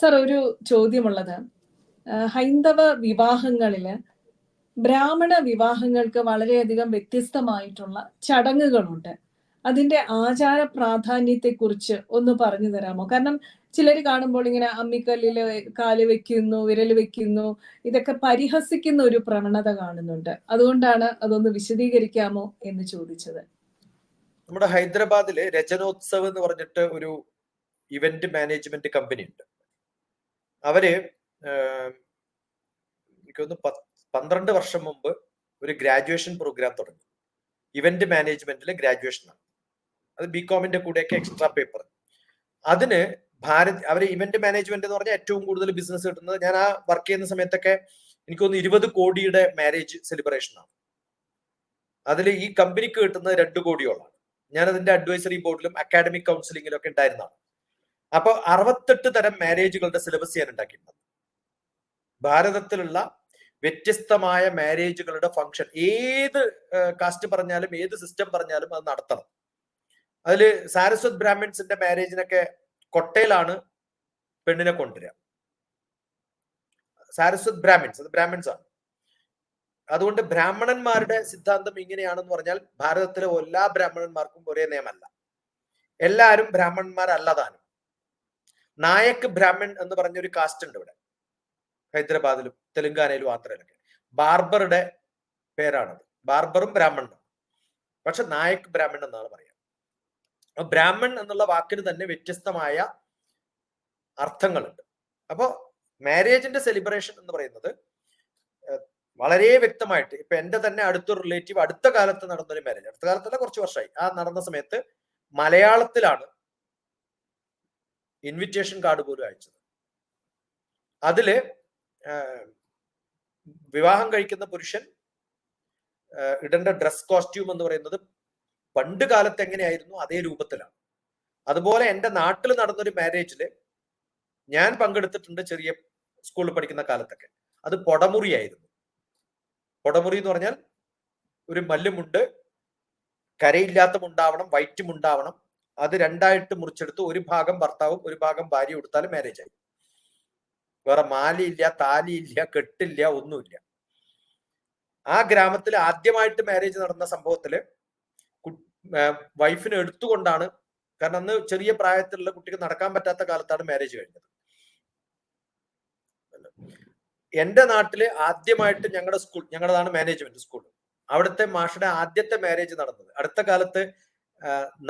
Sir ഒരു ചോദ്യമുള്ളത്. ഹൈന്ദവ വിവാഹങ്ങളിൽ ബ്രാഹ്മണ വിവാഹങ്ങൾക്ക് വളരെയധികം വ്യത്യസ്തമായിട്ടുള്ള ചടങ്ങുകളുണ്ട്. അതിന്റെ ആചാര പ്രാധാന്യത്തെ കുറിച്ച് ഒന്ന് പറഞ്ഞു തരാമോ? കാരണം ചിലർ കാണുമ്പോൾ ഇങ്ങനെ അമ്മിക്കല്ലിൽ കാൽ വെക്കുന്നു വിരൽ വെക്കുന്നു ഇതൊക്കെ പരിഹസിക്കുന്ന ഒരു പ്രവണത കാണുന്നുണ്ട്. അതുകൊണ്ടാണ് അതൊന്ന് വിശദീകരിക്കാമോ എന്ന് ചോദിച്ചത്. നമ്മുടെ ഹൈദരാബാദിലെ രചനോത്സവം എന്ന് പറഞ്ഞിട്ട് ഒരു ഇവന്റ് മാനേജ്മെന്റ് കമ്പനി ഉണ്ട് അവർ എനിക്കൊന്ന് പന്ത്രണ്ട് വർഷം മുമ്പ് ഒരു ഗ്രാജുവേഷൻ പ്രോഗ്രാം തുടങ്ങി. ഇവന്റ് മാനേജ്മെന്റിലെ ഗ്രാജുവേഷൻ ആണ് അത് ബി കോമിന്റെ കൂടെയൊക്കെ എക്സ്ട്രാ പേപ്പർ അതിന് ഭാരത് അവർ ഇവന്റ് മാനേജ്മെന്റ് എന്ന് പറഞ്ഞാൽ ഏറ്റവും കൂടുതൽ ബിസിനസ് കിട്ടുന്നത് ഞാൻ ആ വർക്ക് ചെയ്യുന്ന സമയത്തൊക്കെ എനിക്കൊന്ന് ഇരുപത് കോടിയുടെ മാരേജ് സെലിബ്രേഷൻ ആണ്. അതിൽ ഈ കമ്പനിക്ക് കിട്ടുന്നത് രണ്ട് കോടിയോളാണ്. ഞാൻ അതിന്റെ അഡ്വൈസറി ബോർഡിലും അക്കാഡമിക് കൗൺസിലിംഗിലും ഒക്കെ ഉണ്ടായിരുന്നതാണ്. അപ്പൊ അറുപത്തെട്ട് തരം മാരേജുകളുടെ സിലബസ് ഞാൻ ഉണ്ടാക്കിയിട്ടുണ്ട്. ഭാരതത്തിലുള്ള വ്യത്യസ്തമായ മാരേജുകളുടെ ഫംഗ്ഷൻ ഏത് കാസ്റ്റ് പറഞ്ഞാലും ഏത് സിസ്റ്റം പറഞ്ഞാലും അത് നടത്തണം. അതിൽ സാരസ്വത് ബ്രാഹ്മിൻസിന്റെ മാരേജിനൊക്കെ കൊട്ടയിലാണ് പെണ്ണിനെ കൊണ്ടുവരിക. സാരസ്വത് ബ്രാഹ്മിൻസ് അത് ബ്രാഹ്മിൻസ് ആണ്. അതുകൊണ്ട് ബ്രാഹ്മണന്മാരുടെ സിദ്ധാന്തം ഇങ്ങനെയാണെന്ന് പറഞ്ഞാൽ ഭാരതത്തിലെ എല്ലാ ബ്രാഹ്മണന്മാർക്കും ഒരേ നിയമമല്ല. എല്ലാവരും ബ്രാഹ്മണന്മാരല്ലതാനും. നായക് ബ്രാഹ്മൺ എന്ന് പറഞ്ഞ ഒരു കാസ്റ്റ് ഉണ്ട് ഇവിടെ. ഹൈദരാബാദിലും തെലുങ്കാനയിലും ആന്ധ്രയിലൊക്കെ ബാർബറുടെ പേരാണത്. ബാർബറും ബ്രാഹ്മണും പക്ഷെ നായക് ബ്രാഹ്മൺ എന്നാണ് പറയുക. അപ്പൊ ബ്രാഹ്മൺ എന്നുള്ള വാക്കിന് തന്നെ വ്യത്യസ്തമായ അർത്ഥങ്ങളുണ്ട്. അപ്പോ മാരേജിന്റെ സെലിബ്രേഷൻ എന്ന് പറയുന്നത് വളരെ വ്യക്തമായിട്ട് ഇപ്പൊ എന്റെ തന്നെ അടുത്ത റിലേറ്റീവ് അടുത്ത കാലത്ത് നടന്നൊരു മാരേജ് അടുത്ത കാലത്തല്ല കുറച്ച് വർഷമായി. ആ നടന്ന സമയത്ത് മലയാളത്തിലാണ് ഇൻവിറ്റേഷൻ കാർഡ് പോലും അയച്ചത്. അതിൽ വിവാഹം കഴിക്കുന്ന പുരുഷൻ ഇടേണ്ട ഡ്രസ് കോസ്റ്റ്യൂം എന്ന് പറയുന്നത് പണ്ട് കാലത്ത് എങ്ങനെയായിരുന്നു? അതേ രൂപത്തിലാണ്. അതുപോലെ എന്റെ നാട്ടിൽ നടന്നൊരു മാരേജിൽ ഞാൻ പങ്കെടുത്തിട്ടുണ്ട് ചെറിയ സ്കൂളിൽ പഠിക്കുന്ന കാലത്തൊക്കെ. അത് പൊടമുറിയായിരുന്നു. പൊടമുറി എന്ന് പറഞ്ഞാൽ ഒരു മല്ലുമുണ്ട് കരയില്ലാത്ത മുണ്ടാവണം വൈറ്റും മുണ്ടാവണം അത് രണ്ടായിട്ട് മുറിച്ചെടുത്ത് ഒരു ഭാഗം ഭർത്താവും ഒരു ഭാഗം ഭാര്യ കൊടുത്താലും മാരേജ് ആയി. വേറെ മാലയില്ല താലിയില്ല കെട്ടില്ല ഒന്നുമില്ല. ആ ഗ്രാമത്തിൽ ആദ്യമായിട്ട് മാരേജ് നടന്ന സംഭവത്തിൽ വൈഫിനെ എടുത്തുകൊണ്ടാണ് കാരണം അന്ന് ചെറിയ പ്രായത്തിലുള്ള കുട്ടിക്ക് നടക്കാൻ പറ്റാത്ത കാലത്താണ് മാരേജ് കഴിഞ്ഞത്. എന്റെ നാട്ടിൽ ആദ്യമായിട്ട് ഞങ്ങളുടെ സ്കൂൾ ഞങ്ങളുടേതാണ് മാനേജ്മെന്റ് സ്കൂൾ അവിടുത്തെ മാഷയുടെ ആദ്യത്തെ മാരേജ് നടന്നത്. അടുത്ത കാലത്ത്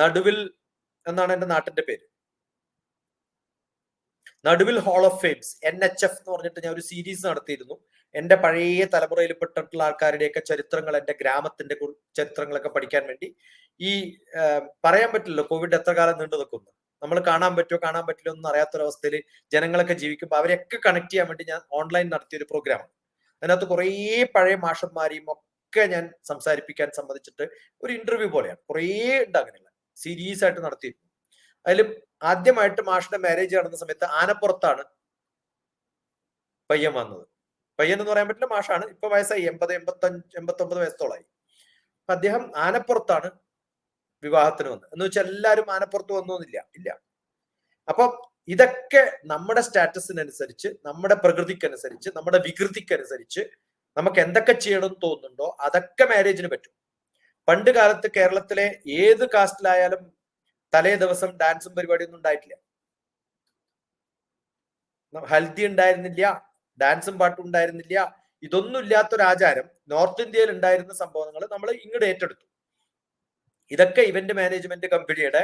നടുവിൽ എന്നാണ് എന്റെ നാട്ടിന്റെ പേര്. നടുവിൽ hall of fames N H F എന്ന് പറഞ്ഞിട്ട് ഞാൻ ഒരു സീരീസ് നടത്തിയിരുന്നു. എന്റെ പഴയ തലമുറയിൽ പെട്ടിട്ടുള്ള ആൾക്കാരുടെയൊക്കെ ചരിത്രങ്ങൾ എന്റെ ഗ്രാമത്തിന്റെ ചരിത്രങ്ങളൊക്കെ പഠിക്കാൻ വേണ്ടി. ഈ പറയാൻ പറ്റില്ലല്ലോ കോവിഡ് എത്ര കാലം നീണ്ടു നിൽക്കുന്നു നമ്മൾ കാണാൻ പറ്റുമോ കാണാൻ പറ്റില്ലോ ഒന്നും അറിയാത്തൊരവസ്ഥയിൽ ജനങ്ങളൊക്കെ ജീവിക്കുമ്പോൾ അവരെയൊക്കെ കണക്ട് ചെയ്യാൻ വേണ്ടി ഞാൻ ഓൺലൈൻ നടത്തിയ ഒരു പ്രോഗ്രാമാണ് അതിനകത്ത് കുറേ പഴയ മാഷന്മാരെയും ഒക്കെ ഞാൻ സംസാരിപ്പിക്കാൻ സംബന്ധിച്ചിട്ട് ഒരു ഇന്റർവ്യൂ പോലെയാണ്. കുറേ ഉണ്ട് അങ്ങനെയുള്ള സീരീസ് ആയിട്ട് നടത്തിയിരുന്നു. അതിൽ ആദ്യമായിട്ട് മാഷിന്റെ മാരേജ് നടന്ന സമയത്ത് ആനപ്പുറത്താണ് പയ്യൻ വന്നത്. പയ്യൻ എന്ന് പറയാൻ പറ്റില്ല മാഷാണ്. ഇപ്പൊ വയസ്സായി. എൺപത് എൺപത്തഞ്ച് എൺപത്തി ഒമ്പത് വയസ്സോളായി. അപ്പൊ അദ്ദേഹം ആനപ്പുറത്താണ് വിവാഹത്തിന് വന്നത്. എന്ന് വെച്ചാൽ എല്ലാവരും ആനപ്പുറത്ത് വന്നോന്നില്ല ഇല്ല. അപ്പൊ ഇതൊക്കെ നമ്മുടെ സ്റ്റാറ്റസിനനുസരിച്ച് നമ്മുടെ പ്രകൃതിക്കനുസരിച്ച് നമ്മുടെ വികൃതിക്കനുസരിച്ച് നമുക്ക് എന്തൊക്കെ ചെയ്യണമെന്ന് തോന്നുന്നുണ്ടോ അതൊക്കെ മാരേജിന് പറ്റും. പണ്ട് കാലത്ത് കേരളത്തിലെ ഏത് കാസ്റ്റിലായാലും തലേ ദിവസം ഡാൻസും പരിപാടിയൊന്നും ഉണ്ടായിട്ടില്ല. ഹൽദി ഉണ്ടായിരുന്നില്ല ഡാൻസും പാട്ടും ഉണ്ടായിരുന്നില്ല. ഇതൊന്നും ഇല്ലാത്തൊരു ആചാരം നോർത്ത് ഇന്ത്യയിൽ ഉണ്ടായിരുന്ന സംഭവങ്ങൾ നമ്മൾ ഇങ്ങോട്ട് ഏറ്റെടുത്തു. ഇതൊക്കെ ഇവന്റ് മാനേജ്മെന്റ് കമ്പനിയുടെ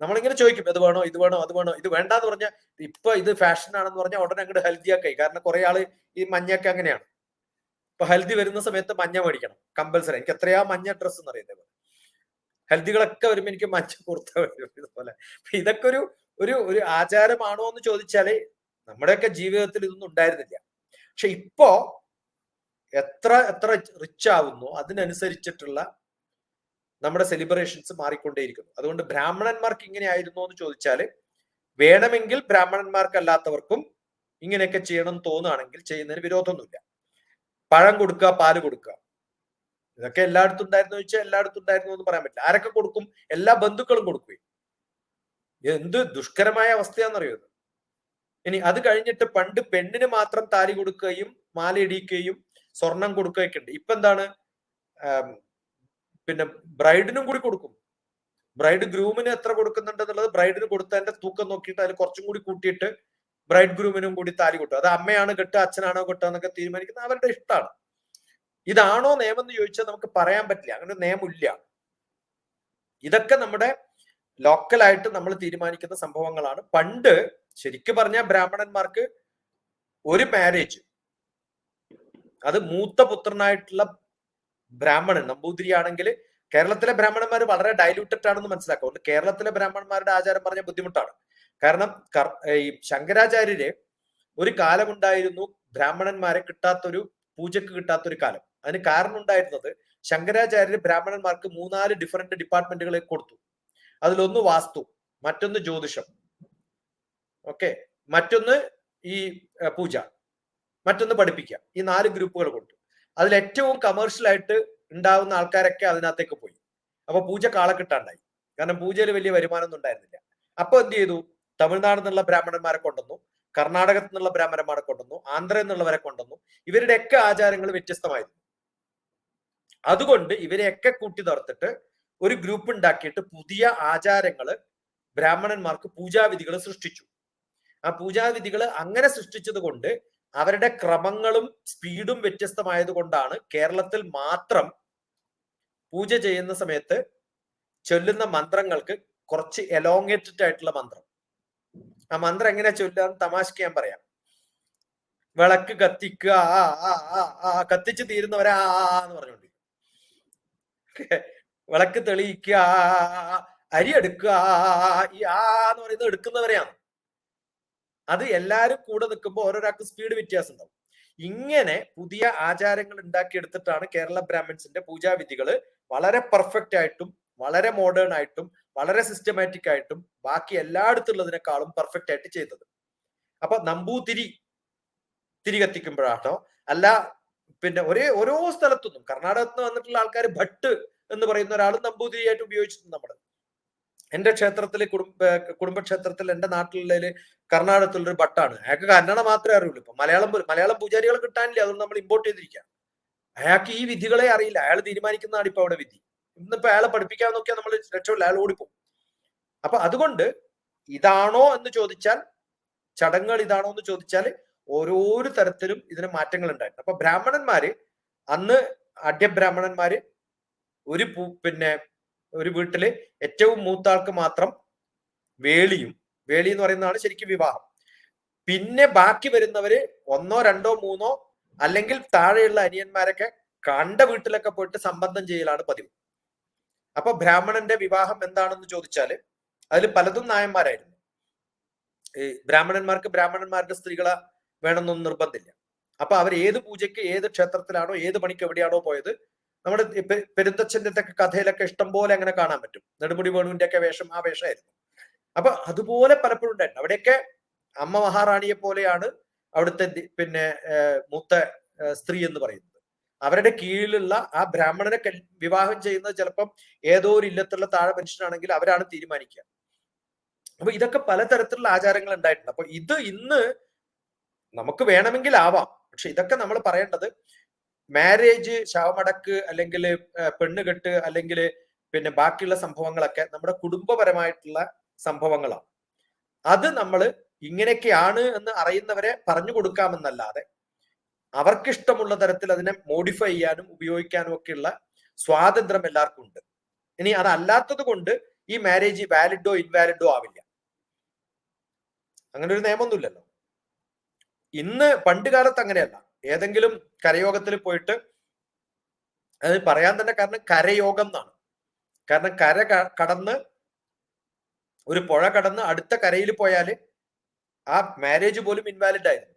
നമ്മളിങ്ങനെ ചോദിക്കും ഇത് വേണോ ഇത് വേണോ അത് വേണോ? ഇത് വേണ്ടെന്ന് പറഞ്ഞാൽ ഇപ്പൊ ഇത് ഫാഷൻ ആണെന്ന് പറഞ്ഞാൽ ഉടനെ അങ്ങോട്ട് ഹെൽത്തി ആക്കായി കാരണം കുറെ ആൾ ഈ മഞ്ഞൊക്കെ അങ്ങനെയാണ്. ഇപ്പൊ ഹെൽത്തി വരുന്ന സമയത്ത് മഞ്ഞ മേടിക്കണം കമ്പൽസറി. എനിക്ക് എത്രയാ മഞ്ഞ ഡ്രസ്സ് എന്ന് അറിയുന്നത് ഹെൽത്തികളൊക്കെ വരുമ്പോ എനിക്ക് മഞ്ഞ കുർത്ത വരും ഇതുപോലെ. ഇതൊക്കെ ഒരു ഒരു ഒരു ആചാരമാണോ എന്ന് ചോദിച്ചാൽ നമ്മുടെയൊക്കെ ജീവിതത്തിൽ ഇതൊന്നും ഉണ്ടായിരുന്നില്ല. പക്ഷെ ഇപ്പോ എത്ര എത്ര റിച്ച് ആവുന്നു അതിനനുസരിച്ചിട്ടുള്ള നമ്മുടെ സെലിബ്രേഷൻസ് മാറിക്കൊണ്ടേയിരിക്കുന്നു. അതുകൊണ്ട് ബ്രാഹ്മണന്മാർക്ക് ഇങ്ങനെ ആയിരുന്നു എന്ന് ചോദിച്ചാൽ വേണമെങ്കിൽ ബ്രാഹ്മണന്മാർക്കല്ലാത്തവർക്കും ഇങ്ങനെയൊക്കെ ചെയ്യണം തോന്നുകയാണെങ്കിൽ ചെയ്യുന്നതിന് വിരോധമൊന്നുമില്ല. പഴം കൊടുക്കുക പാൽ കൊടുക്കുക ഇതൊക്കെ എല്ലായിടത്തും ഉണ്ടായിരുന്നു ചോദിച്ചാൽ എല്ലായിടത്തും ഉണ്ടായിരുന്നു എന്ന് പറയാൻ പറ്റില്ല. ആരൊക്കെ കൊടുക്കും? എല്ലാ ബന്ധുക്കളും കൊടുക്കുകയും എന്ത് ദുഷ്കരമായ അവസ്ഥയാണെന്നറിയോ ഇനി അത് കഴിഞ്ഞിട്ട് പണ്ട് പെണ്ണിന് മാത്രം താലി കൊടുക്കുകയും മാല ഇടിക്കുകയും സ്വർണം കൊടുക്കുകയൊക്കെ ഉണ്ട്. ഇപ്പൊ എന്താണ്? പിന്നെ ബ്രൈഡിനും കൂടി കൊടുക്കും. ബ്രൈഡ് ഗ്രൂമിന് എത്ര കൊടുക്കുന്നുണ്ട് എന്നുള്ളത് ബ്രൈഡിന് കൊടുത്തതിന്റെ തൂക്കം നോക്കിയിട്ട് അതിൽ കുറച്ചും കൂടി കൂട്ടിയിട്ട് ബ്രൈഡ് ഗ്രൂമിനും കൂടി താലി കൊട്ടും അത് അമ്മയാണ് കെട്ടുക അച്ഛനാണോ കെട്ടുക എന്നൊക്കെ തീരുമാനിക്കുന്നത് അവരുടെ ഇഷ്ടമാണ്. ഇതാണോ നിയമം എന്ന് ചോദിച്ചാൽ നമുക്ക് പറയാൻ പറ്റില്ല. അങ്ങനെ നിയമമില്ല. ഇതൊക്കെ നമ്മുടെ ലോക്കലായിട്ട് നമ്മൾ തീരുമാനിക്കുന്ന സംഭവങ്ങളാണ്. പണ്ട് ശരിക്കും പറഞ്ഞാൽ ബ്രാഹ്മണന്മാർക്ക് ഒരു മാരേജ് അത് മൂത്ത പുത്രനായിട്ടുള്ള ബ്രാഹ്മണൻ നമ്പൂതിരി ആണെങ്കിൽ കേരളത്തിലെ ബ്രാഹ്മണന്മാർ വളരെ ഡൈല്യൂട്ടഡ് ആണെന്ന് മനസ്സിലാക്കുക. കേരളത്തിലെ ബ്രാഹ്മണന്മാരുടെ ആചാരം പറഞ്ഞ ബുദ്ധിമുട്ടാണ്. കാരണം ഈ ശങ്കരാചാര്യരെ ഒരു കാലമുണ്ടായിരുന്നു ബ്രാഹ്മണന്മാരെ കിട്ടാത്തൊരു പൂജക്ക് കിട്ടാത്തൊരു കാലം. അതിന് കാരണം ഉണ്ടായിരുന്നത് ശങ്കരാചാര്യര് ബ്രാഹ്മണന്മാർക്ക് മൂന്നാൽ ഡിഫറെന്റ് ഡിപ്പാർട്ട്മെന്റുകളെ കൊടുത്തു. അതിലൊന്ന് വാസ്തു മറ്റൊന്ന് ജ്യോതിഷം. ഓക്കെ? മറ്റൊന്ന് ഈ പൂജ. മറ്റൊന്ന് പഠിപ്പിക്കുക ഈ നാല് ഗ്രൂപ്പുകൾ കൊടുത്തു. അതിൽ ഏറ്റവും കമേഴ്ഷ്യൽ ആയിട്ട് ഉണ്ടാവുന്ന ആൾക്കാരൊക്കെ അതിനകത്തേക്ക് പോയി. അപ്പൊ പൂജ കാളക്കെട്ടാണ്ടായി. കാരണം പൂജയിൽ വലിയ വരുമാനം ഒന്നും ഉണ്ടായിരുന്നില്ല. അപ്പൊ എന്ത് ചെയ്തു? തമിഴ്നാട് നിന്നുള്ള ബ്രാഹ്മണന്മാരെ കൊണ്ടുവന്നു കർണാടകത്തിൽ നിന്നുള്ള ബ്രാഹ്മണന്മാരെ കൊണ്ടുവന്നു ആന്ധ്ര എന്നുള്ളവരെ കൊണ്ടുവന്നു. ഇവരുടെയൊക്കെ ആചാരങ്ങൾ വ്യത്യസ്തമായിരുന്നു. അതുകൊണ്ട് ഇവരെയൊക്കെ കൂട്ടി നിർത്തിട്ട് ഒരു ഗ്രൂപ്പ് ഉണ്ടാക്കിയിട്ട് പുതിയ ആചാരങ്ങൾ ബ്രാഹ്മണന്മാർക്ക് പൂജാവിധികൾ സൃഷ്ടിച്ചു. ആ പൂജാവിധികൾ അങ്ങനെ സൃഷ്ടിച്ചത് കൊണ്ട് അവരുടെ ക്രമങ്ങളും സ്പീഡും വ്യത്യസ്തമായത് കൊണ്ടാണ് കേരളത്തിൽ മാത്രം പൂജ ചെയ്യുന്ന സമയത്ത് ചൊല്ലുന്ന മന്ത്രങ്ങൾക്ക് കുറച്ച് എലോങ്ങേറ്റഡ് ആയിട്ടുള്ള മന്ത്രം. ആ മന്ത്രം എങ്ങനെ ചൊല്ലാന്ന് തമാശക്ക് ഞാൻ പറയാം വിളക്ക് കത്തിക്കുക ആ ആ ആ ആ കത്തിച്ച് തീരുന്നവരെ ആ ആ എന്ന് വിളക്ക് തെളിയിക്കുക അരി എടുക്കുക ഈ ആ എന്ന് പറയുന്നത് എടുക്കുന്നവരെയാണ് അത് എല്ലാരും കൂടെ നിൽക്കുമ്പോൾ ഓരോരാൾക്ക് സ്പീഡ് വ്യത്യാസം ഉണ്ടാവും ഇങ്ങനെ പുതിയ ആചാരങ്ങൾ ഉണ്ടാക്കിയെടുത്തിട്ടാണ് കേരള ബ്രാഹ്മിൻസിന്റെ പൂജാവിധികൾ വളരെ പെർഫെക്റ്റ് ആയിട്ടും വളരെ മോഡേൺ ആയിട്ടും വളരെ സിസ്റ്റമാറ്റിക് ആയിട്ടും ബാക്കി എല്ലായിടത്തുള്ളതിനേക്കാളും പെർഫെക്റ്റ് ആയിട്ട് ചെയ്തത്. അപ്പൊ നമ്പൂതിരി തിരി കത്തിക്കുമ്പോഴാണോ അല്ല പിന്നെ ഒരേ ഓരോ സ്ഥലത്തുനിന്നും കർണാടകത്തിൽ നിന്ന് വന്നിട്ടുള്ള ആൾക്കാർ ഭട്ട് എന്ന് പറയുന്ന ഒരാൾ നമ്പൂതിരിയായിട്ട് ഉപയോഗിച്ചിട്ടുണ്ട് നമ്മൾ എന്റെ ക്ഷേത്രത്തിലെ കുടുംബ കുടുംബക്ഷേത്രത്തിൽ എന്റെ നാട്ടിലുള്ളതിൽ കർണാടകത്തിലുള്ളൊരു ഭട്ടാണ്. അയാൾക്ക് കന്നഡ മാത്രമേ അറിയുള്ളൂ. ഇപ്പൊ മലയാളം മലയാളം പൂജാരികളെ കിട്ടാനില്ല അതുകൊണ്ട് നമ്മൾ ഇമ്പോർട്ട് ചെയ്തിരിക്കുക അയാൾക്ക് ഈ വിധികളെ അറിയില്ല. അയാൾ തീരുമാനിക്കുന്നതാണ് ഇപ്പൊ അവിടെ വിധി. ഇന്നിപ്പോ അയാളെ പഠിപ്പിക്കാൻ നോക്കിയാൽ നമ്മൾ രക്ഷമില്ല അയാൾ ഓടിപ്പോകും അപ്പൊ അതുകൊണ്ട് ഇതാണോ എന്ന് ചോദിച്ചാൽ ചടങ്ങുകൾ ഇതാണോ എന്ന് ചോദിച്ചാൽ ഓരോരോ തരത്തിലും ഇതിന് മാറ്റങ്ങൾ ഉണ്ടായിട്ടുണ്ട്. അപ്പൊ ബ്രാഹ്മണന്മാര് അന്ന് അഡ്യബ്രാഹ്മണന്മാര് ഒരു പിന്നെ ഒരു വീട്ടിൽ ഏറ്റവും മൂത്ത ആൾക്ക് മാത്രം വേളിയും വേളി എന്ന് പറയുന്നതാണ് ശരിക്കും വിവാഹം. പിന്നെ ബാക്കി വരുന്നവര് ഒന്നോ രണ്ടോ മൂന്നോ അല്ലെങ്കിൽ താഴെയുള്ള അനിയന്മാരൊക്കെ കണ്ട വീട്ടിലൊക്കെ പോയിട്ട് സംബന്ധം ചെയ്യലാണ് പതിവ്. അപ്പൊ ബ്രാഹ്മണന്റെ വിവാഹം എന്താണെന്ന് ചോദിച്ചാൽ അതിൽ പലതും നായന്മാരായിരുന്നു. ഈ ബ്രാഹ്മണന്മാർക്ക് ബ്രാഹ്മണന്മാരുടെ സ്ത്രീകളെ വേണമെന്നൊന്നും നിർബന്ധമില്ല. അപ്പൊ അവർ ഏത് പൂജയ്ക്ക് ഏത് ക്ഷേത്രത്തിലാണോ ഏത് പണിക്ക് എവിടെയാണോ പോയത് നമ്മുടെ പെരുന്തച്ഛന്റെ ഒക്കെ കഥയിലൊക്കെ ഇഷ്ടം പോലെ അങ്ങനെ കാണാൻ പറ്റും. നെടുമുടി വേണുവിന്റെ ഒക്കെ വേഷം ആ വേഷമായിരുന്നു. അപ്പൊ അതുപോലെ പലപ്പോഴും ഉണ്ടായിരുന്നു. അവിടെയൊക്കെ അമ്മ മഹാറാണിയെ പോലെയാണ് അവിടുത്തെ പിന്നെ മൂത്ത സ്ത്രീ എന്ന് പറയുന്നത്. അവരുടെ കീഴിലുള്ള ആ ബ്രാഹ്മണനെ വിവാഹം ചെയ്യുന്നത് ചിലപ്പം ഏതോ ഒരു ഇല്ലത്തുള്ള താഴെ മനുഷ്യനാണെങ്കിൽ അവരാണ് തീരുമാനിക്കുക. അപ്പൊ ഇതൊക്കെ പലതരത്തിലുള്ള ആചാരങ്ങൾ ഉണ്ടായിട്ടുണ്ട്. അപ്പൊ ഇത് ഇന്ന് നമുക്ക് വേണമെങ്കിൽ ആവാം. പക്ഷെ ഇതൊക്കെ നമ്മൾ പറയേണ്ടത് മാരേജ് ശവമടക്ക് അല്ലെങ്കിൽ പെണ്ണുകെട്ട് അല്ലെങ്കിൽ പിന്നെ ബാക്കിയുള്ള സംഭവങ്ങളൊക്കെ നമ്മുടെ കുടുംബപരമായിട്ടുള്ള സംഭവങ്ങളാണ്. അത് നമ്മൾ ഇങ്ങനെയൊക്കെയാണ് എന്ന് അറിയുന്നവരെ പറഞ്ഞു കൊടുക്കാമെന്നല്ലാതെ അവർക്കിഷ്ടമുള്ള തരത്തിൽ അതിനെ മോഡിഫൈ ചെയ്യാനും ഉപയോഗിക്കാനും ഒക്കെയുള്ള സ്വാതന്ത്ര്യം എല്ലാവർക്കും ഉണ്ട്. ഇനി അതല്ലാത്തത് കൊണ്ട് ഈ മാരേജ് വാലിഡോ ഇൻവാലിഡോ ആവില്ല. അങ്ങനെ ഒരു നിയമം നിയമമൊന്നുമില്ലല്ലോ ഇന്ന് പണ്ട് കാലത്ത് അങ്ങനെയല്ല. ഏതെങ്കിലും കരയോഗത്തിൽ പോയിട്ട് അത് പറയാൻ തന്നെ കാരണം കരയോഗം എന്നാണ്. കാരണം കര കടന്ന് ഒരു പുഴ കടന്ന് അടുത്ത കരയിൽ പോയാൽ ആ മാരേജ് പോലും ഇൻവാലിഡ് ആയിരുന്നു.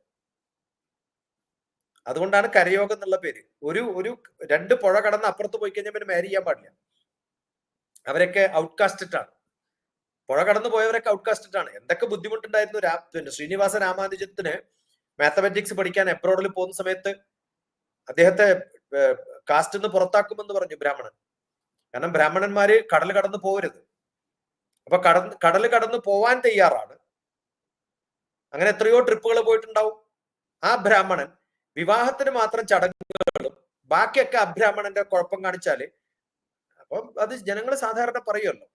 അതുകൊണ്ടാണ് കരയോഗം എന്നുള്ള പേര്. ഒരു ഒരു രണ്ട് പുഴ കടന്ന് അപ്പുറത്ത് പോയി കഴിഞ്ഞാൽ പിന്നെ മാരി ചെയ്യാൻ പാടില്ല. അവരൊക്കെ ഔട്ട്കാസ്റ്റഡ് ആണ്. പുഴ കടന്നു പോയവരൊക്കെ ഔട്ട്കാസ്റ്റഡ് ആണ്. എന്തൊക്കെ ബുദ്ധിമുട്ടുണ്ടായിരുന്നു രാ പിന്നെ ശ്രീനിവാസ രാമാനുജത്തിന് മാത്തമാറ്റിക്സ് പഠിക്കാൻ എബ്രോഡിൽ പോകുന്ന സമയത്ത് അദ്ദേഹത്തെ കാസ്റ്റ് നിന്ന് പുറത്താക്കുമെന്ന് പറഞ്ഞു ബ്രാഹ്മണൻ. കാരണം ബ്രാഹ്മണന്മാര് കടൽ കടന്നു പോകരുത് അപ്പൊ കടന്ന് കടൽ കടന്നു പോവാൻ തയ്യാറാണ്. അങ്ങനെ എത്രയോ ട്രിപ്പുകൾ പോയിട്ടുണ്ടാവും. ആ ബ്രാഹ്മണൻ വിവാഹത്തിന് മാത്രം ചടങ്ങുകളും ബാക്കിയൊക്കെ അബ്രാഹ്മണന്റെ കുഴപ്പം കാണിച്ചാൽ അപ്പം അത് ജനങ്ങൾ സാധാരണ പറയുമല്ലോ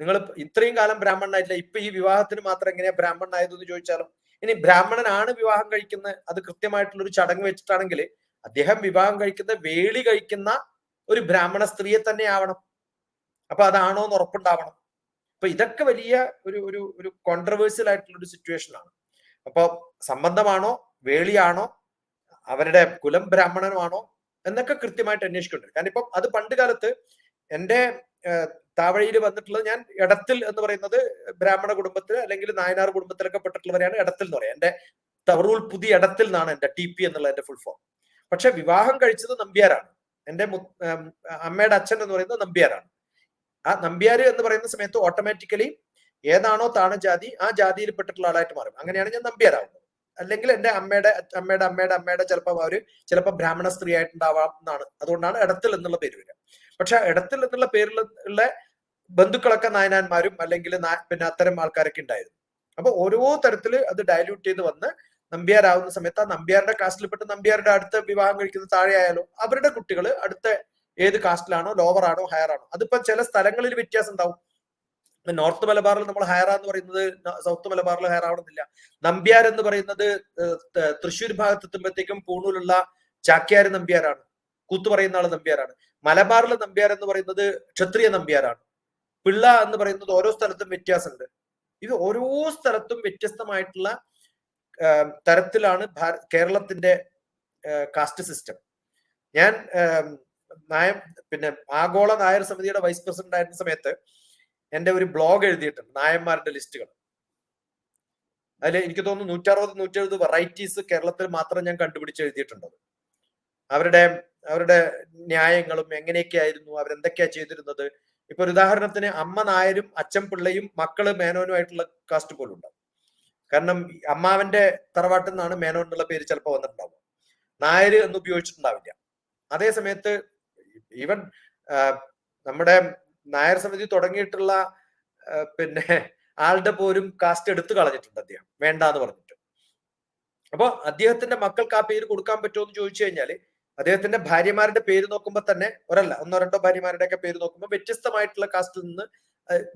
നിങ്ങൾ ഇത്രയും കാലം ബ്രാഹ്മണനായിട്ടില്ല ഇപ്പൊ ഈ വിവാഹത്തിന് മാത്രം എങ്ങനെയാ ബ്രാഹ്മണനായതെന്ന് ചോദിച്ചാലും ഇനി ബ്രാഹ്മണനാണ് വിവാഹം കഴിക്കുന്നത് അത് കൃത്യമായിട്ടുള്ള ഒരു ചടങ്ങ് വെച്ചിട്ടാണെങ്കിൽ അദ്ദേഹം വിവാഹം കഴിക്കുന്ന വേളി കഴിക്കുന്ന ഒരു ബ്രാഹ്മണ സ്ത്രീയെ തന്നെ ആവണം. അപ്പൊ അതാണോ എന്ന് ഉറപ്പുണ്ടാവണം. അപ്പൊ ഇതൊക്കെ വലിയ ഒരു ഒരു ഒരു കോൺട്രവേഴ്സ്യൽ ആയിട്ടുള്ള ഒരു സിറ്റുവേഷൻ ആണ്. അപ്പൊ സംബന്ധമാണോ വേളിയാണോ അവരുടെ കുലം ബ്രാഹ്മണനുമാണോ എന്നൊക്കെ കൃത്യമായിട്ട് അന്വേഷിക്കുന്നുണ്ട്. കാരണം ഇപ്പം അത് പണ്ട് കാലത്ത് എന്റെ താവഴിയിൽ വന്നിട്ടുള്ളത് ഞാൻ ഇടത്തിൽ എന്ന് പറയുന്നത് ബ്രാഹ്മണ കുടുംബത്തിൽ അല്ലെങ്കിൽ നായനാർ കുടുംബത്തിലൊക്കെ പെട്ടിട്ടുള്ളവരെയാണ് ഇടത്തിൽ എന്ന് പറയുക എന്റെ തവറൂൽ പുതിയ ഇടത്തിൽ നിന്നാണ് എന്റെ ടി പി എന്നുള്ള എന്റെ ഫുൾ ഫോം പക്ഷെ വിവാഹം കഴിച്ചത് നമ്പ്യാരാണ്. എന്റെ അമ്മയുടെ അച്ഛൻ എന്ന് പറയുന്നത് നമ്പ്യാരാണ്. ആ നമ്പ്യാർ എന്ന് പറയുന്ന സമയത്ത് ഓട്ടോമാറ്റിക്കലി ഏതാണോ താണ ജാതി ആ ജാതിയിൽ പെട്ടിട്ടുള്ള ആളായിട്ട് മാറും. അങ്ങനെയാണ് ഞാൻ നമ്പ്യാരാവുന്നത്. അല്ലെങ്കിൽ എന്റെ അമ്മയുടെ അമ്മയുടെ അമ്മയുടെ അമ്മയുടെ ചിലപ്പോൾ അവർ ചിലപ്പോൾ ബ്രാഹ്മണ സ്ത്രീ ആയിട്ടുണ്ടാവാം എന്നാണ്. അതുകൊണ്ടാണ് ഇടത്തിൽ എന്നുള്ള പേര് വരിക. പക്ഷെ ഇടത്തിൽ എന്നുള്ള പേരിൽ ഉള്ള ബന്ധുക്കളൊക്കെ നായനാന്മാരും അല്ലെങ്കിൽ പിന്നെ അത്തരം ആൾക്കാരൊക്കെ ഉണ്ടായിരുന്നു. അപ്പൊ ഓരോ തരത്തിൽ അത് ഡയല്യൂട്ട് ചെയ്ത് വന്ന് നമ്പ്യാരാവുന്ന സമയത്ത് ആ നമ്പ്യാരുടെ കാസ്റ്റിൽപ്പെട്ട് നമ്പ്യാരുടെ അടുത്ത വിവാഹം കഴിക്കുന്ന താഴെ ആയാലോ അവരുടെ കുട്ടികൾ അടുത്ത ഏത് കാസ്റ്റിലാണോ ലോവർ ആണോ ഹയർ ആണോ? അതിപ്പോ ചില സ്ഥലങ്ങളിൽ വ്യത്യാസം ഉണ്ടാവും. നോർത്ത് മലബാറിൽ നമ്മൾ ഹയർ എന്ന് പറയുന്നത് സൗത്ത് മലബാറിൽ ഹയർ ആവണമെന്നില്ല. നമ്പ്യാർ എന്ന് പറയുന്നത് തൃശ്ശൂർ ഭാഗത്ത് എത്തുമ്പോഴത്തേക്കും പൂണൂലുള്ള ചാക്യാർ നമ്പ്യാരാണ്. കൂത്ത് പറയുന്ന ആൾ നമ്പ്യാരാണ്. മലബാറിലെ നമ്പ്യാർ എന്ന് പറയുന്നത് ക്ഷത്രിയ നമ്പ്യാരാണ്. പിള്ള എന്ന് പറയുന്നത് ഓരോ സ്ഥലത്തും വ്യത്യാസമുണ്ട്. ഇത് ഓരോ സ്ഥലത്തും വ്യത്യസ്തമായിട്ടുള്ള തരത്തിലാണ് കേരളത്തിന്റെ കാസ്റ്റ് സിസ്റ്റം ഞാൻ നായ പിന്നെ ആഗോള നായർ സമിതിയുടെ വൈസ് പ്രസിഡന്റ് ആയിരുന്ന സമയത്ത് എന്റെ ഒരു ബ്ലോഗ് എഴുതിയിട്ടുണ്ട് നായന്മാരുടെ ലിസ്റ്റുകൾ. അതിൽ എനിക്ക് തോന്നുന്നു നൂറ്ററുപത് നൂറ്റെഴുപത് വെറൈറ്റീസ് കേരളത്തിൽ മാത്രം ഞാൻ കണ്ടുപിടിച്ച് എഴുതിയിട്ടുണ്ട് അവരുടെ അവരുടെ ന്യായങ്ങളും എങ്ങനെയൊക്കെയായിരുന്നു അവരെന്തൊക്കെയാ ചെയ്തിരുന്നത്? ഇപ്പൊ ഒരു ഉദാഹരണത്തിന് അമ്മ നായരും അച്ഛൻ പിള്ളയും മക്കൾ മേനോനുമായിട്ടുള്ള കാസ്റ്റ് പോലും ഉണ്ടാവും കാരണം അമ്മാവന്റെ തറവാട്ടിൽ നിന്നാണ് മേനോൻ എന്നുള്ള പേര് ചിലപ്പോൾ വന്നിട്ടുണ്ടാവുക. നായർ എന്ന് ഉപയോഗിച്ചിട്ടുണ്ടാവില്ല. അതേ സമയത്ത് ഈവൻ നമ്മുടെ നായർ സമിതി തുടങ്ങിയിട്ടുള്ള പിന്നെ ആളുടെ പോലും കാസ്റ്റ് എടുത്തു കളഞ്ഞിട്ടുണ്ട് അദ്ദേഹം. വേണ്ട എന്ന് പറഞ്ഞിട്ട്. അപ്പോൾ അദ്ദേഹത്തിന്റെ മക്കൾക്ക് ആ പേര് കൊടുക്കാൻ പറ്റുമോ എന്ന് ചോദിച്ചു കഴിഞ്ഞാൽ അദ്ദേഹത്തിന്റെ ഭാര്യമാരുടെ പേര് നോക്കുമ്പോൾ തന്നെ ഒരല്ല ഒന്നോ രണ്ടോ ഭാര്യമാരുടെ ഒക്കെ പേര് നോക്കുമ്പോൾ വ്യത്യസ്തമായിട്ടുള്ള കാസ്റ്റിൽ നിന്ന്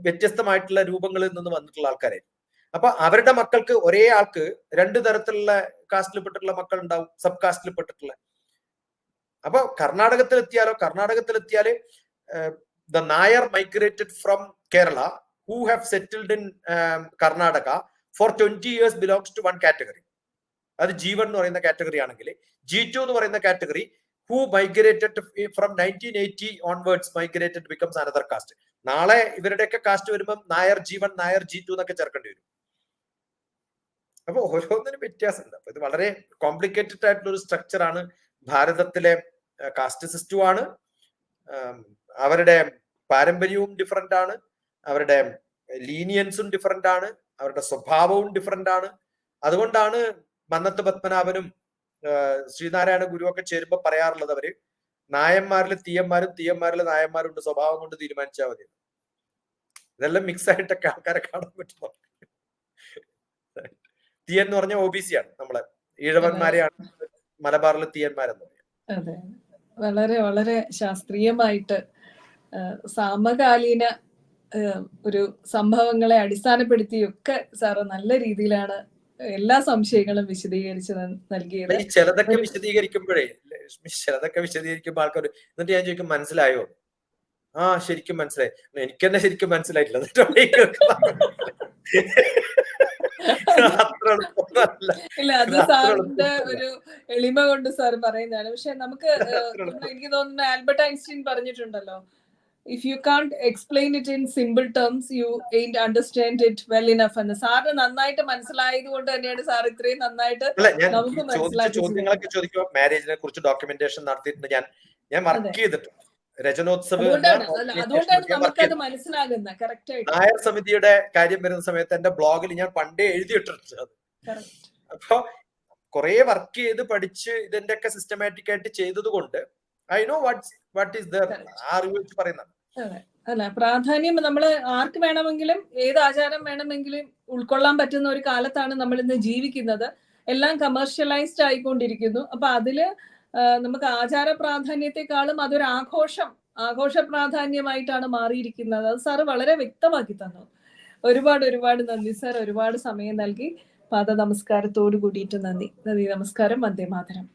വ്യത്യസ്തമായിട്ടുള്ള രൂപങ്ങളിൽ നിന്ന് വന്നിട്ടുള്ള ആൾക്കാരെ അപ്പൊ അവരുടെ മക്കൾക്ക് ഒരേ ആൾക്ക് രണ്ട് തരത്തിലുള്ള കാസ്റ്റിൽ പെട്ടിട്ടുള്ള മക്കൾ ഉണ്ടാവും സബ് കാസ്റ്റിൽ പെട്ടിട്ടുള്ള. അപ്പൊ കർണാടകത്തിൽ എത്തിയാലോ കർണാടകത്തിൽ എത്തിയാൽ the Nair migrated from Kerala who have settled in Karnataka for twenty years belongs to one category അത് ജീവൻ എന്ന് പറയുന്ന കാറ്റഗറി ആണെങ്കിൽ ജി ടു എന്ന് പറയുന്ന category who migrated from nineteen eighty onwards migrated becomes another caste നാളെ ഇവരുടെയൊക്കെ caste വരുമ്പോൾ Nair Jeevan Nair G two എന്നൊക്കെ ചേർക്കേണ്ടി വരും. അപ്പൊ ഓരോന്നിനും വ്യത്യാസമുണ്ട്. അപ്പൊ ഇത് വളരെ കോംപ്ലിക്കേറ്റഡ് ആയിട്ടുള്ള ഒരു സ്ട്രക്ചറാണ് ഭാരതത്തിലെ കാസ്റ്റ് സിസ്റ്റമാണ് അവരുടെ പാരമ്പര്യവും ഡിഫറെന്റ് ആണ്. അവരുടെ ലീനിയൻസും ഡിഫറെന്റ് ആണ്. അവരുടെ സ്വഭാവവും ഡിഫറെന്റ് ആണ്. അതുകൊണ്ടാണ് മന്നത്ത് പത്മനാഭനും ശ്രീനാരായണ ഗുരുവൊക്കെ ചേരുമ്പോൾ പറയാറുള്ളത് അവർ നായന്മാരിൽ തീയന്മാരും തീയന്മാരിൽ നായന്മാരും ഉണ്ട് സ്വഭാവം കൊണ്ട് തീരുമാനിച്ചാൽ മതി. ഇതെല്ലാം മിക്സ് ആയിട്ടൊക്കെ ആൾക്കാരെ കാണാൻ പറ്റുന്നു തീയൻ എന്ന് പറഞ്ഞ ഒ ബി സി ആണ് നമ്മളെ. ഈഴവന്മാരെയാണ് മലബാറിൽ തീയന്മാരെന്ന് അതെ. വളരെ വളരെ ശാസ്ത്രീയമായിട്ട് സമകാലീന ഒരു സംഭവങ്ങളെ അടിസ്ഥാനപ്പെടുത്തിയൊക്കെ സാറ് നല്ല രീതിയിലാണ് എല്ലാ സംശയങ്ങളും വിശദീകരിച്ച് നൽകിയത്. ചിലതൊക്കെ വിശദീകരിക്കുമ്പോഴേ ചിലതൊക്കെ വിശദീകരിക്കുമ്പോൾ ആൾക്കാർ എന്നിട്ട് ഞാൻ ചോദിക്കും മനസ്സിലായോ? ആ ശരിക്കും മനസ്സിലായി. എനിക്ക് തന്നെ ശരിക്കും മനസ്സിലായിട്ടില്ല. ഇല്ല അത് സാറിന്റെ ഒരു എളിമ കൊണ്ട് സാർ പറയുന്നതാണ്. പക്ഷെ നമുക്ക് എനിക്ക് തോന്നുന്നു ആൽബർട്ട് ഐൻസ്റ്റീൻ പറഞ്ഞിട്ടുണ്ടല്ലോ if you can't explain it in simple terms you ain't understand it well enough എന്ന് സാറിന് നന്നായിട്ട് മനസ്സിലായത് കൊണ്ട് തന്നെയാണ് സാർ ഇത്രയും നന്നായിട്ട് നമുക്ക് ചോദ്യങ്ങളൊക്കെ ചോദിക്കുമ്പോൾ മാരേജിനെ കുറിച്ച് ഡോക്യുമെന്റേഷൻ നടത്തിയിട്ടുണ്ട്. ഞാൻ ഞാൻ വർക്ക് ചെയ്തിട്ടുണ്ട്. രചനോത്സവ് നായർ സമിതിയുടെ കാര്യം വരുന്ന സമയത്ത് എന്റെ ബ്ലോഗിൽ ഞാൻ പണ്ടേ എഴുതിയിട്ടുണ്ട് അപ്പൊ കുറെ വർക്ക് ചെയ്ത് പഠിച്ച് ഇതിന്റെ ഒക്കെ സിസ്റ്റമാറ്റിക് ആയിട്ട് ചെയ്തത് കൊണ്ട് I know what what is there ആ അറിവ് വെച്ച് പറയുന്നത് അല്ല പ്രാധാന്യം നമ്മൾ ആർക്ക് വേണമെങ്കിലും ഏത് ആചാരം വേണമെങ്കിലും ഉൾക്കൊള്ളാൻ പറ്റുന്ന ഒരു കാലത്താണ് നമ്മൾ ഇന്ന് ജീവിക്കുന്നത്. എല്ലാം കമേഴ്ഷ്യലൈസ്ഡ് ആയിക്കൊണ്ടിരിക്കുന്നു. അപ്പൊ അതിൽ നമുക്ക് ആചാര പ്രാധാന്യത്തെക്കാളും അതൊരു ആഘോഷം ആഘോഷ പ്രാധാന്യമായിട്ടാണ് മാറിയിരിക്കുന്നത്. അത് സാറ് വളരെ വ്യക്തമാക്കി തന്നു. ഒരുപാട് ഒരുപാട് നന്ദി സാർ. ഒരുപാട് സമയം നൽകി. പാദ നമസ്കാരത്തോട് കൂടിയിട്ട് നന്ദി. നന്ദി നമസ്കാരം. വന്ദേ മാതരം.